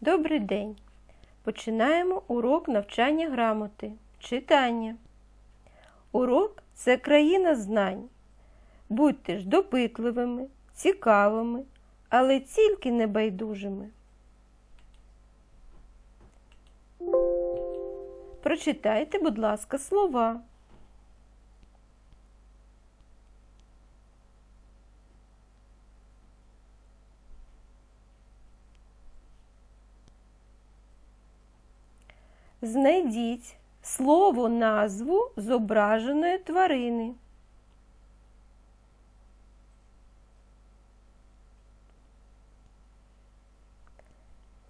Добрий день! Починаємо урок навчання грамоти, читання. Урок це країна знань. Будьте ж допитливими, цікавими, але тільки небайдужими. Прочитайте, будь ласка, слова. Знайдіть слово назву зображеної тварини.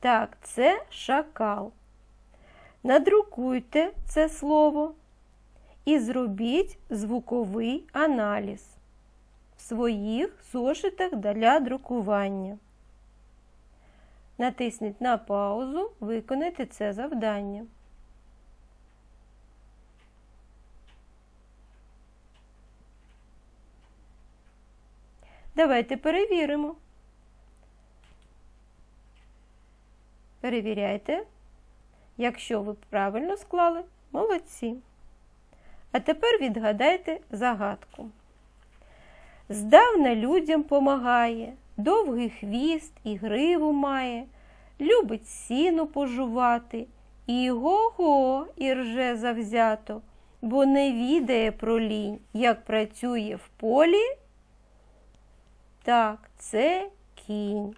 Так, це шакал. Надрукуйте це слово і зробіть звуковий аналіз в своїх зошитах для друкування. Натисніть на паузу, виконайте це завдання. Давайте перевіримо. Перевіряйте. Якщо ви правильно склали, молодці. А тепер відгадайте загадку. Здавна людям помагає, довгий хвіст і гриву має, любить сіну пожувати, і го-го і рже завзято, бо не відає про лінь, як працює в полі. Так, це кінь.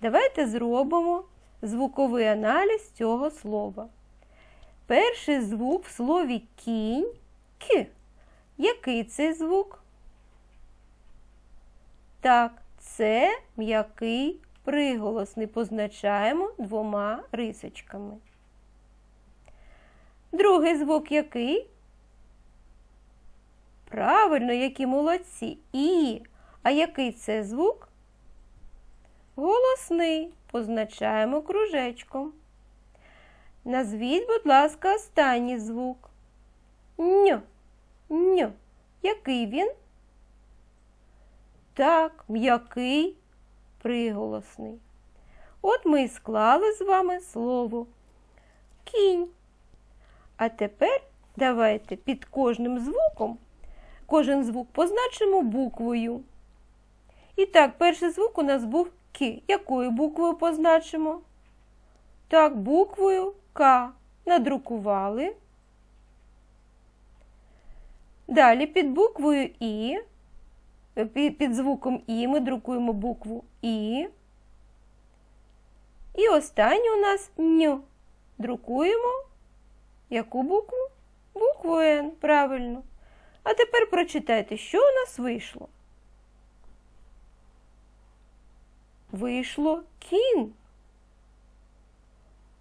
Давайте зробимо звуковий аналіз цього слова. Перший звук в слові кінь к. Який це звук? Так, це м'який приголосний позначаємо двома рисочками. Другий звук який? Правильно, які молодці. І. А який це звук? Голосний позначаємо кружечком. Назвіть, будь ласка, останній звук. Ньо, ньо. Який він? Так, м'який приголосний. От ми і склали з вами слово кінь. А тепер давайте під кожним звуком, кожен звук позначимо буквою. І так, перший звук у нас був К. Якою буквою позначимо? Так, буквою К. Надрукували. Далі під буквою І, під звуком І ми друкуємо букву І. І останнє у нас Н. Друкуємо яку букву? Букву Н, правильно. А тепер прочитайте, що у нас вийшло. Вийшло кін.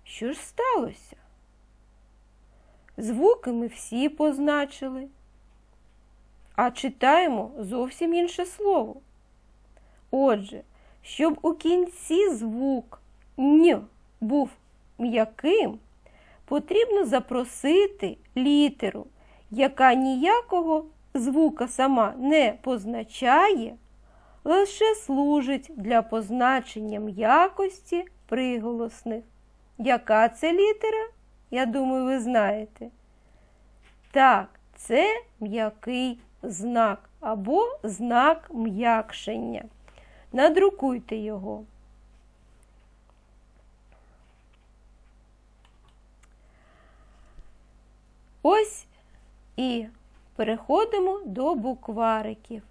Що ж сталося? Звуки ми всі позначили, а читаємо зовсім інше слово. Отже, щоб у кінці звук н був м'яким, потрібно запросити літеру, яка ніякого звука сама не позначає, лише служить для позначення м'якості приголосних. Яка це літера? Я думаю, ви знаєте. Так, це м'який знак або знак м'якшення. Надрукуйте його. Ось і переходимо до буквариків.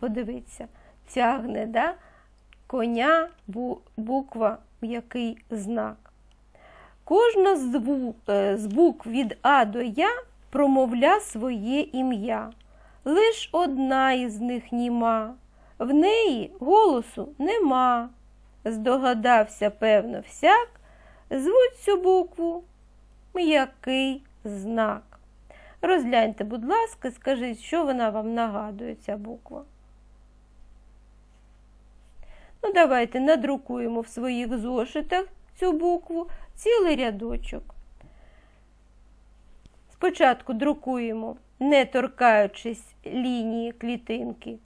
Подивіться, тягне да? коня буква який знак. Кожна з букв від А до Я промовля своє ім'я. Лиш одна із них німа, в неї голосу нема. Здогадався, певно, всяк, звуть цю букву м'який знак. Розгляньте, будь ласка, скажіть, що вона вам нагадує, ця буква. Ну, давайте надрукуємо в своїх зошитах цю букву цілий рядочок. Спочатку друкуємо, не торкаючись лінії клітинки.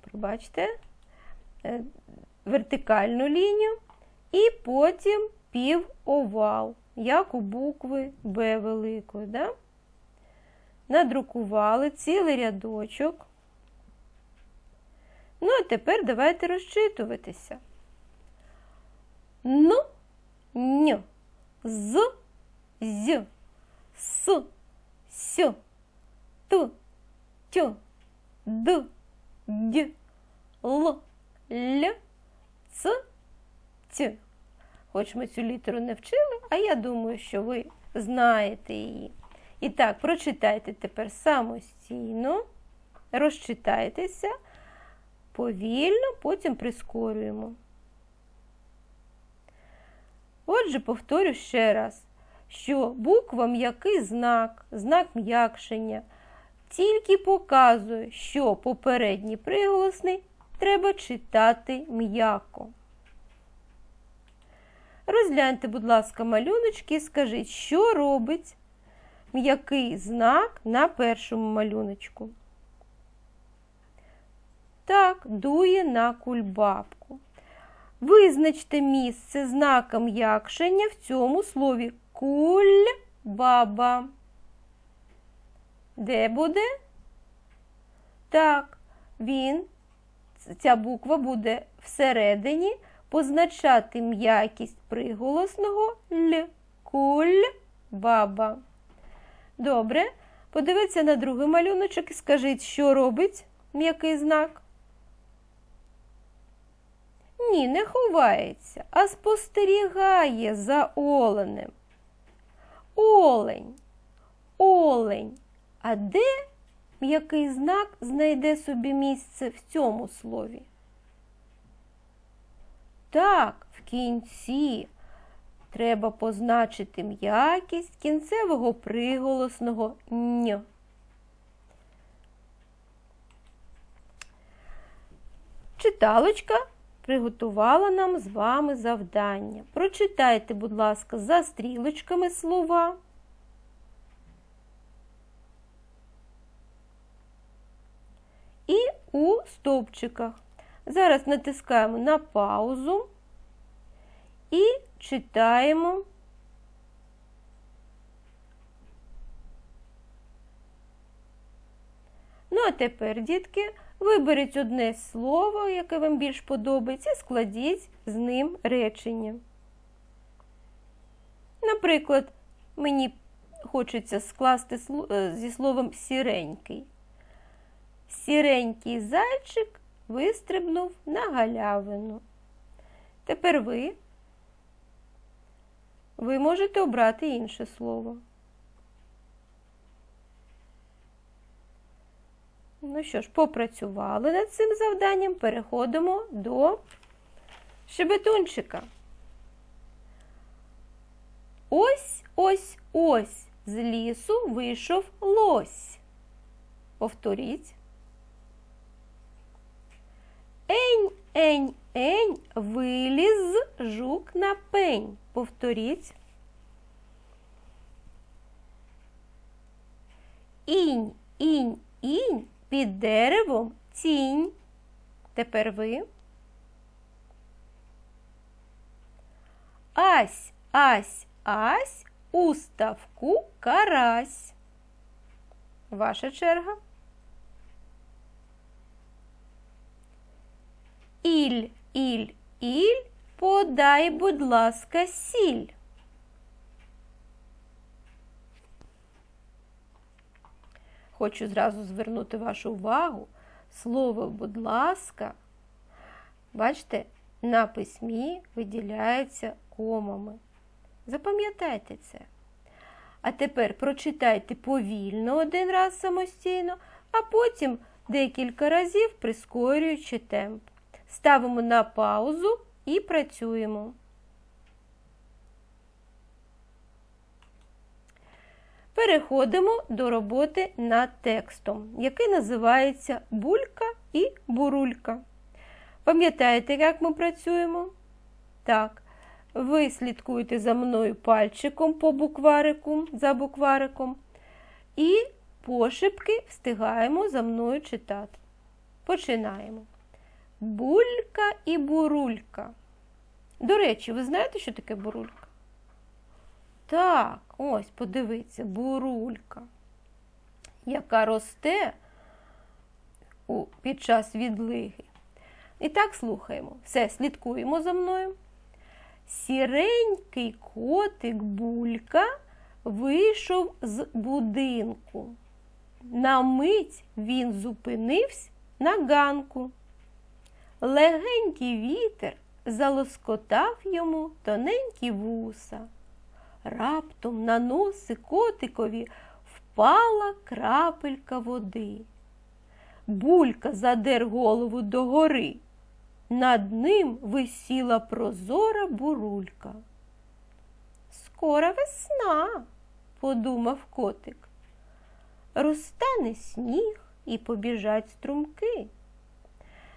Пробачте, вертикальну лінію і потім півовал, як у букви Б великої. Да? Надрукували цілий рядочок. Ну, а тепер давайте розчитуватися. Н, н, з, з, с, с, т, т, д, д, л, л, ц, ц. Хоч ми цю літеру не вчили, а я думаю, що ви знаєте її. І так, прочитайте тепер самостійно, розчитайтеся повільно, потім прискорюємо. Отже, повторю ще раз, що буква м'який знак, знак м'якшення, тільки показує, що попередній приголосний треба читати м'яко. Розгляньте, будь ласка, малюночки і скажіть, що робить м'який знак на першому малюночку. Так, дує на кульбабку. Визначте місце знака м'якшення в цьому слові кульбаба. Де буде? Так, він, ця буква буде всередині позначати м'якість приголосного Л. Кульбаба. Добре. Подивіться на другий малюночок і скажіть, що робить м'який знак. Ні, не ховається, а спостерігає за оленем. Олень, олень. А де м'який знак знайде собі місце в цьому слові? Так, в кінці треба позначити м'якість кінцевого приголосного н. Читалочка приготувала нам з вами завдання. Прочитайте, будь ласка, за стрілочками слова. І у стовпчиках. Зараз натискаємо на паузу і читаємо. Ну, а тепер, дітки, виберіть одне слово, яке вам більш подобається, і складіть з ним речення. Наприклад, мені хочеться скласти зі словом сіренький. Сіренький зайчик вистрибнув на галявину. Тепер ви, ви можете обрати інше слово. Ну що ж, попрацювали над цим завданням, переходимо до шебетунчика. Ось, ось, ось з лісу вийшов лось. Повторіть. Ень, ень, ень, виліз жук на пень. Повторіть. Інь, інь, інь, під деревом тінь. Тепер ви. Ась, ась, ась, у ставку карась. Ваша черга. Іль, іль, іль, подай, будь ласка, сіль. Хочу зразу звернути вашу увагу. Слово, будь ласка, бачите, на письмі виділяється комами. Запам'ятайте це. А тепер прочитайте повільно один раз самостійно, а потім декілька разів прискорюючи темп. Ставимо на паузу і працюємо. Переходимо до роботи над текстом, який називається Булька і бурулька. Пам'ятаєте, як ми працюємо? Так, ви слідкуєте за мною пальчиком по букварику, за буквариком, і пошепки встигаємо за мною читати. Починаємо. Булька і бурулька. До речі, ви знаєте, що таке бурулька? Так, ось, подивіться, бурулька, яка росте у, під час відлиги. І так слухаємо. Все, слідкуємо за мною. Сіренький котик Булька вийшов з будинку. На мить він зупинився на ганку. Легенький вітер залоскотав йому тоненькі вуса. Раптом на носи котикові впала крапелька води. Булька задер голову догори. Над ним висіла прозора бурулька. Скоро весна, подумав котик. Розтане сніг і побіжать струмки.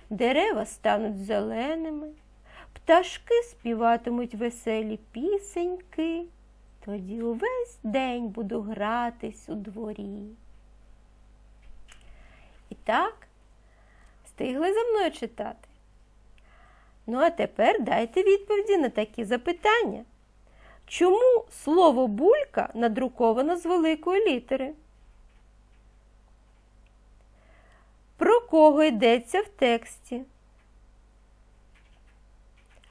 Дерева стануть зеленими, пташки співатимуть веселі пісеньки. Тоді увесь день буду гратись у дворі. І так, встигли за мною читати. Ну, а тепер дайте відповіді на такі запитання. Чому слово булька надруковано з великої літери? Про кого йдеться в тексті?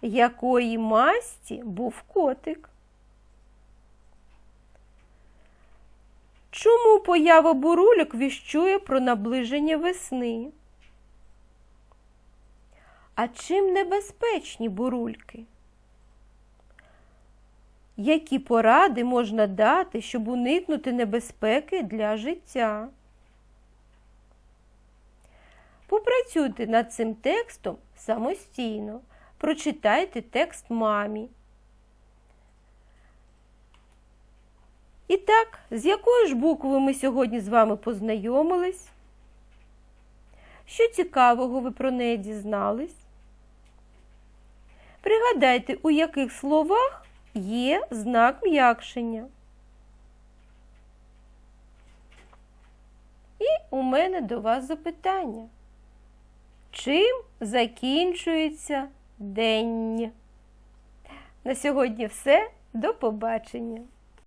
Якої масті був котик? Чому поява бурульок віщує про наближення весни? А чим небезпечні бурульки? Які поради можна дати, щоб уникнути небезпеки для життя? Попрацюйте над цим текстом самостійно. Прочитайте текст мамі. І так, з якою ж буквою ми сьогодні з вами познайомились? Що цікавого ви про неї дізнались? Пригадайте, у яких словах є знак м'якшення. І у мене до вас запитання. Чим закінчується день? На сьогодні все. До побачення!